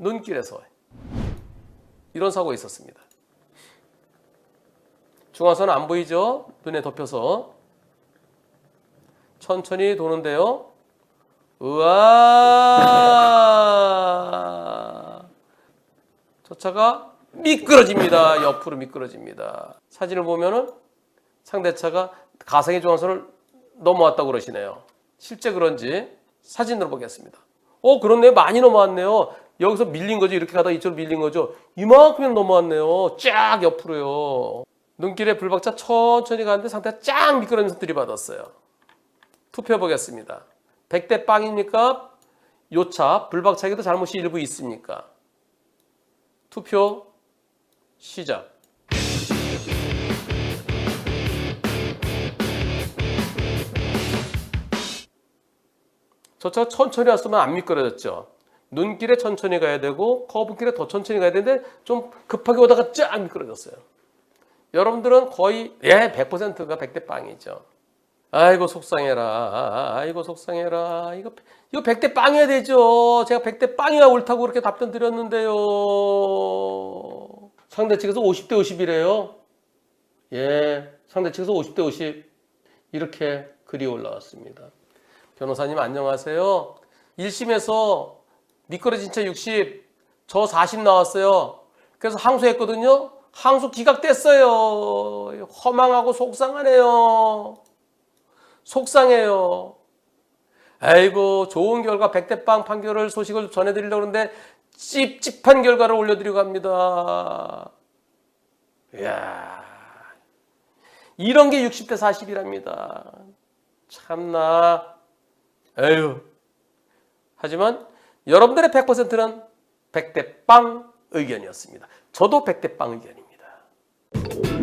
눈길에서 이런 사고가 있었습니다. 중앙선 안 보이죠? 눈에 덮여서 천천히 도는데요. 우와! 저 차가 미끄러집니다. 옆으로 미끄러집니다. 사진을 보면은 상대차가 가상의 중앙선을 넘어왔다고 그러시네요. 실제 그런지 사진으로 보겠습니다. 어, 그렇네요. 많이 넘어왔네요. 여기서 밀린 거죠. 이렇게 가다가 이쪽으로 밀린 거죠. 이만큼이나 넘어왔네요. 쫙 옆으로요. 눈길에 불박차 천천히 가는데 상태가 쫙 미끄러지면서 들이받았어요. 투표해 보겠습니다. 100대 빵입니까? 요차 불박차에도 잘못이 일부 있습니까? 투표 시작. 저 차가 천천히 왔으면 안 미끄러졌죠. 눈길에 천천히 가야 되고 커브길에 더 천천히 가야 되는데 좀 급하게 오다가 쫙 미끄러졌어요. 여러분들은 거의 예 100%가 100대 빵이죠. 아이고 속상해라. 아이고 속상해라. 이거 이거 100대 빵이야 되죠. 제가 100대 빵이야 옳다고 그렇게 답변 드렸는데요. 상대 측에서 50대 50이래요. 예. 상대 측에서 50대 50 이렇게 글이 올라왔습니다. 변호사님 안녕하세요. 1심에서 미끄러진 채 60, 저 40 나왔어요. 그래서 항소했거든요. 항소 기각됐어요. 허망하고 속상하네요. 속상해요. 아이고 좋은 결과 백대빵 판결을 소식을 전해드리려고 하는데 찝찝한 결과를 올려드리고 갑니다. 이야 이런 게 60대 40이랍니다. 참나 에휴 하지만 여러분들의 100%는 100대 빵 의견이었습니다. 저도 100대 빵 의견입니다.